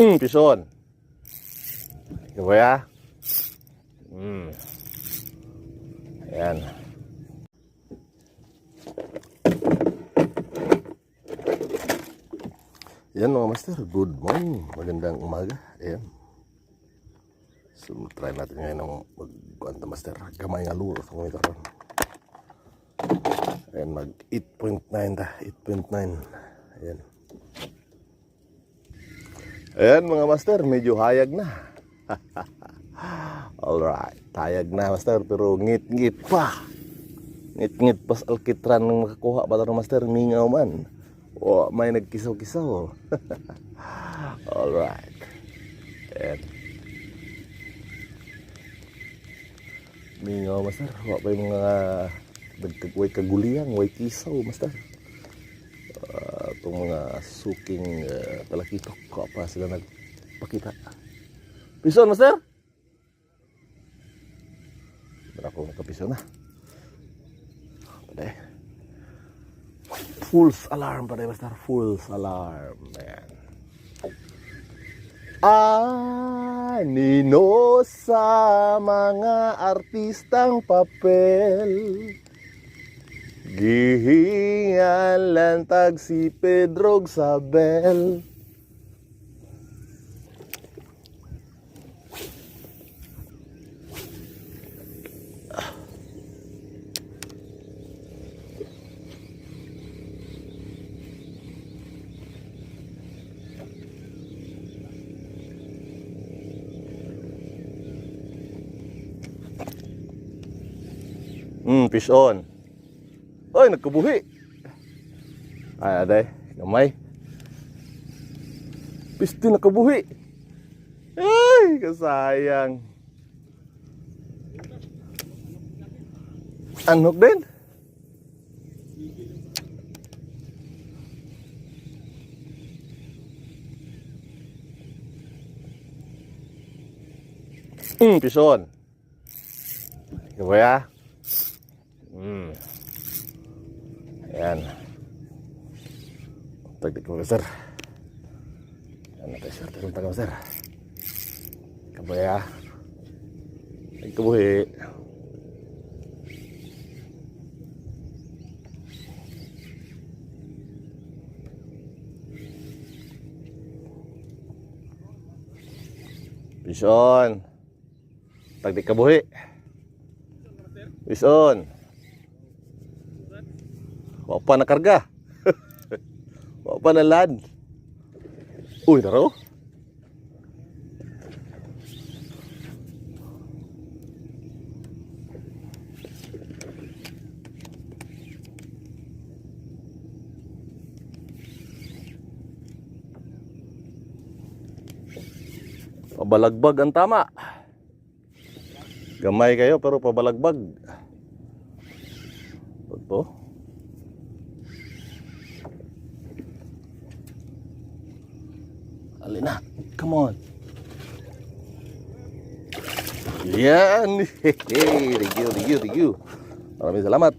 Mm, pison. Ikaw ba ya? Mm. Ayan. Yan mga master, good morning. Magandang umaga. Ayan. So, try natin ngayon ng mag-kuwanta master. Gamay nga luro sa ron. Ayan, mag 8.9 ta. 8.9. Ayan. Ayan mga master, medyo hayag na. Alright, hayag na master, pero ngit-ngit pa. Ngit-ngit pas alkitran ng makakuha pa ng master, mingaw man. O, may nagkisaw-kisaw. Alright. Ayan. Mingaw master, wa pa yung mga nagkagway kaguliyang, way kisaw master. Ah, itong mga suking uh, talakitok ko pa sila nagpakita. Pison, master? Meron ako nakapiso na. Pwede. Fool's alarm pa master. Fool's alarm. Ayan. Anino sa mga artistang papel Gihingan lantag si Pedro Sabel Hmm, fish on. Oy, nagkabuhi. Ay, aday, gamay. Pisti nakabuhi. Ay, kasayang. Anok din. Hmm, pison. Ikaw ba ya? Hmm. Ayan. Tagdik mo sir. Ayan na tayo sir. Tagdik mo sir. Kabaya. Nagkabuhi. Bison. Tagdik kabuhi. Bison. Wa pa na karga. Wa pa na land. Uy, daro. Pabalagbag ang tama. Gamay kayo pero pabalagbag. Ito. Alina, come on. Yan. Thank you, thank you, thank you. Maraming salamat.